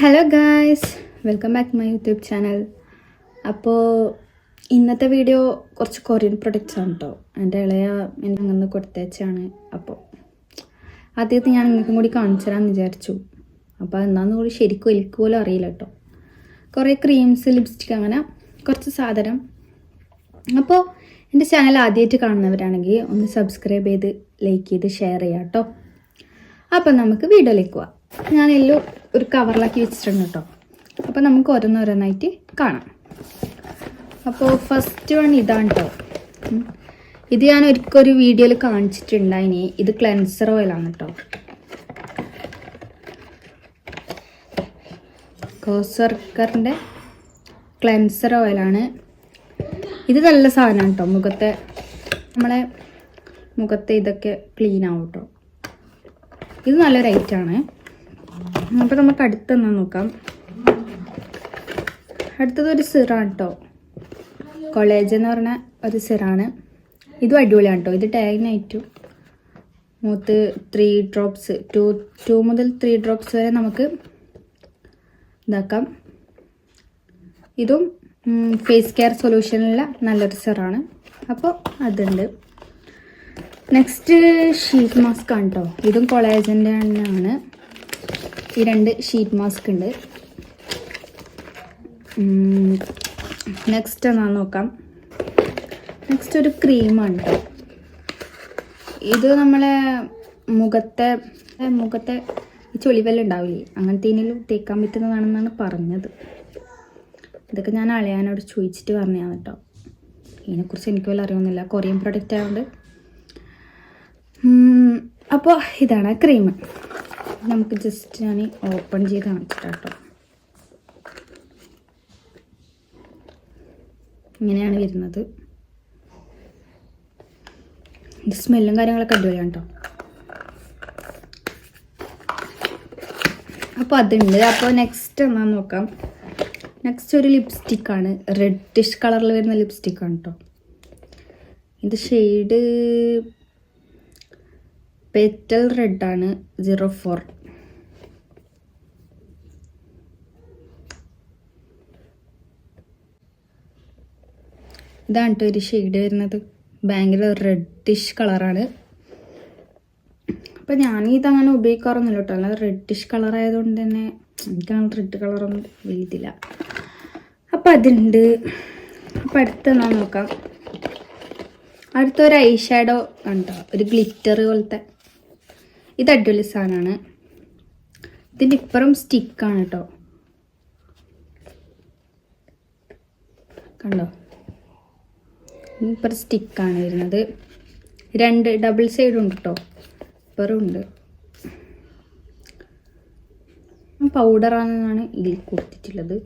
Hello guys welcome back my YouTube channel അപ്പോൾ ഇന്നത്തെ video കുറച്ച് കൊറിയൻ പ്രൊഡക്റ്റ്സ് ആണ് കേട്ടോ എന്റെ ഇളയ എനിക്ക് അങ്ങനെ കൊടുത്തേച്ചാണ്. അപ്പോൾ ആദ്യത്തെ ഞാൻ നിങ്ങൾക്കും കൂടി കാണിച്ചു തരാമെന്ന് വിചാരിച്ചു. അപ്പോൾ എന്താണെന്ന് കൂടി ശരിക്കും എനിക്ക് പോലും അറിയില്ല കേട്ടോ കുറേ ക്രീംസ് ലിപ്സ്റ്റിക് അങ്ങനെ കുറച്ച് സാധനം. അപ്പോൾ എന്റെ ചാനൽ ആദ്യമായിട്ട് കാണുന്നവരാണെങ്കിൽ ഒന്ന് സബ്സ്ക്രൈബ് ചെയ്ത് ലൈക്ക് ചെയ്ത് ഷെയർ ചെയ്യാം കേട്ടോ അപ്പം നമുക്ക് വീഡിയോയിലേക്ക് പോവാം. ഞാനെല്ലാം ഒരു കവറിലാക്കി വെച്ചിട്ടുണ്ട് കേട്ടോ അപ്പോൾ നമുക്ക് ഓരോന്നോരോന്നായിട്ട് കാണാം. അപ്പോൾ ഫസ്റ്റ് വൺ ഇതാണ് കേട്ടോ. ഇത് ഞാൻ ഒരിക്കലൊരു വീഡിയോയിൽ കാണിച്ചിട്ടുണ്ടായിനി. ഇത് ക്ലെൻസർ ഓയിലാണ് കേട്ടോ കോസർക്കറിന്റെ ക്ലെൻസർ ഓയിലാണ് ഇത് നല്ല സാധനമാണ് കേട്ടോ മുഖത്തെ നമ്മളെ മുഖത്തെ ഇതൊക്കെ ക്ലീൻ ആവും കേട്ടോ ഇത് നല്ല റേറ്റാണ് അപ്പോൾ നമുക്ക് അടുത്തൊന്ന് നോക്കാം. അടുത്തത് ഒരു സിറാണ് കേട്ടോ കോളേജ് എന്ന് പറഞ്ഞ ഒരു സിറാണ്. ഇതും അടിപൊളിയാണ് കേട്ടോ ഇത് ടാഗിനായിട്ടും മൂത്ത് ത്രീ ഡ്രോപ്സ് ടു ടു മുതൽ ത്രീ ഡ്രോപ്സ് വരെ നമുക്ക് ഇതാക്കാം. ഇതും ഫേസ് കെയർ സൊല്യൂഷനിലുള്ള നല്ലൊരു സിറാണ്. അപ്പോൾ അതുണ്ട്. നെക്സ്റ്റ് ഷീറ്റ് മാസ്ക് ആണ് കേട്ടോ ഇതും കൊളേജന്റെ തന്നെയാണ് ഈ രണ്ട് ഷീറ്റ് മാസ്ക് ഉണ്ട്. നെക്സ്റ്റ് എന്നാ നോക്കാം. നെക്സ്റ്റ് ഒരു ക്രീമാണ് ഇത് നമ്മളെ മുഖത്തെ മുഖത്തെ ഈ ചൊളിവെല്ലാം ഉണ്ടാവില്ലേ? അങ്ങനത്തേനും തേക്കാൻ പറ്റുന്നതാണെന്നാണ് പറഞ്ഞത്. ഇതൊക്കെ ഞാൻ അളയാനോട് ചോദിച്ചിട്ട് പറഞ്ഞതാണ് കേട്ടോ. ഇതിനെക്കുറിച്ച് എനിക്ക് വല്ല അറിയൊന്നുമില്ല കൊറിയൻ പ്രൊഡക്റ്റ് ആയതുകൊണ്ട് അപ്പോൾ ഇതാണ് ക്രീം നമുക്ക് ജസ്റ്റ് ഞാൻ ഓപ്പൺ ചെയ്ത് കാണിച്ചിട്ടാട്ടോ. ഇങ്ങനെയാണ് വരുന്നത്. സ്മെല്ലും കാര്യങ്ങളൊക്കെ അടിപൊളിയാണ് കേട്ടോ അപ്പോൾ അതുണ്ട്. അപ്പോൾ നെക്സ്റ്റ് എന്നാ നോക്കാം. നെക്സ്റ്റ് ഒരു ലിപ്സ്റ്റിക്കാണ് റെഡിഷ് കളറിൽ വരുന്ന ലിപ്സ്റ്റിക്കാണ് കേട്ടോ ഇത് ഷെയ്ഡ് പെറ്റൽ റെഡാണ് സീറോ ഫോർ ഇതാണ് കേട്ടോ ഒരു ഷെയ്ഡ് വരുന്നത്. ഭയങ്കര റെഡിഷ് കളറാണ് അപ്പം ഞാൻ ഇതങ്ങനെ ഉപയോഗിക്കാറൊന്നുമില്ല കേട്ടോ. അല്ലാതെ റെഡിഷ് കളർ ആയതുകൊണ്ട് തന്നെ എനിക്കാണ് റെഡ് കളറൊന്നും വലിയതില്ല അപ്പം അതുണ്ട്. അപ്പം അടുത്തെന്നാ നോക്കാം. അടുത്തൊരു ഐ ഷാഡോ ഒരു ഗ്ലിറ്റർ പോലത്തെ. ഇത് അടിപൊളി സാധനമാണ് ഇതിന്റെ ഇപ്പുറം സ്റ്റിക്കാണ് കേട്ടോ കണ്ടോ? ഇപ്പുറം സ്റ്റിക്കാണ് വരുന്നത്. രണ്ട് ഡബിൾ സൈഡും ഉണ്ട് കേട്ടോ ഇപ്പുറം ഉണ്ട്. പൗഡറാണെന്നാണ് ഇതിൽ കൊടുത്തിട്ടുള്ളത്.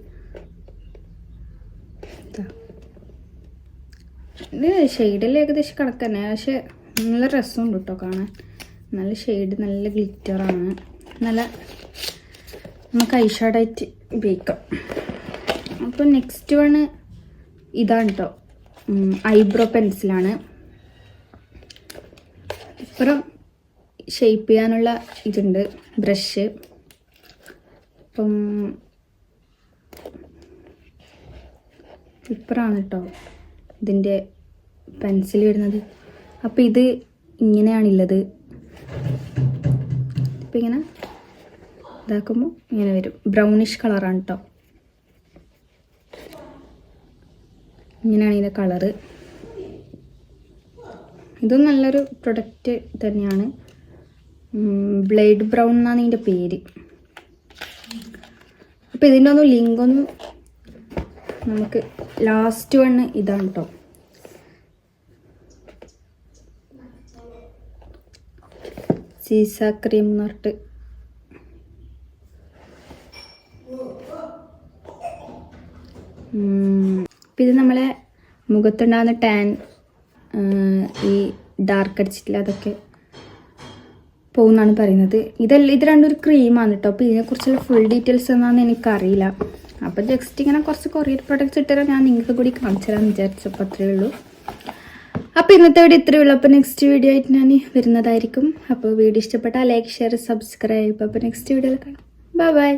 ഇതാ. ഷെയ്ഡിൽ ഏകദേശം കണക്ക് പക്ഷെ നല്ല രസമുണ്ട് കേട്ടോ കാണാൻ. നല്ല ഷെയ്ഡ് നല്ല ഗ്ലിറ്ററാണ് നല്ല നമുക്ക് ഐഷാഡായിട്ട് ഉപയോഗിക്കാം. അപ്പോൾ നെക്സ്റ്റ് വണ് ഇതാണ് കേട്ടോ ഐബ്രോ പെൻസിലാണ് ഇപ്പുറം ഷെയ്പ്പ് ചെയ്യാനുള്ള ഇതുണ്ട് ബ്രഷ് അപ്പം ഇപ്പുറമാണ് കേട്ടോ ഇതിന്റെ പെൻസിൽ വരുന്നത്. അപ്പോൾ ഇത് ഇങ്ങനെയാണുള്ളത്. ഇപ്പം ഇങ്ങനെ ഇതാക്കുമ്പോൾ ഇങ്ങനെ വരും. ബ്രൗണിഷ് കളറാണ് കേട്ടോ ഇങ്ങനെയാണ് ഇതിന്റെ കളറ് ഇതും നല്ലൊരു പ്രൊഡക്റ്റ് തന്നെയാണ്. ബ്ലേഡ് ബ്രൗൺ എന്നാണ് ഇതിന്റെ പേര്. അപ്പോൾ ഇതിന്റെ ഒന്നും ലിങ്കൊന്നും നമുക്ക് ലാസ്റ്റ് വണ്ണ് ഇതാണ് കേട്ടോ സീസ ക്രീം എന്ന് പറഞ്ഞിട്ട്. ഇത് നമ്മളെ മുഖത്തുണ്ടാകുന്ന ടാൻ ഈ ഡാർക്ക് അടിച്ചിട്ടില്ല അതൊക്കെ പോകുന്നാണ് പറയുന്നത്. ഇതല്ല ഇത് രണ്ടൊരു ക്രീമാണ് കേട്ടോ അപ്പോൾ ഇതിനെക്കുറിച്ചുള്ള ഫുൾ ഡീറ്റെയിൽസ് എന്നാന്ന് എനിക്കറിയില്ല. അപ്പോൾ ജസ്റ്റ് ഇങ്ങനെ കുറച്ച് കൊറിയർ പ്രൊഡക്ട്സ് ഇട്ടുതരാൻ ഞാൻ നിങ്ങൾക്ക് കൂടി കാണിച്ചു തരാമെന്ന് വിചാരിച്ചപ്പോൾ അത്രയേ ഉള്ളൂ. അപ്പോൾ ഇന്നത്തെ വീഡിയോ ഇത്രയേ ഉള്ളൂ. അപ്പോൾ നെക്സ്റ്റ് വീഡിയോ ആയിട്ട് ഞാൻ വരുന്നതായിരിക്കും. അപ്പോൾ വീഡിയോ ഇഷ്ടപ്പെട്ടാൽ ലൈക്ക് ഷെയർ സബ്സ്ക്രൈബ് അപ്പോൾ നെക്സ്റ്റ് വീഡിയോയിൽ കാണാം. Bye bye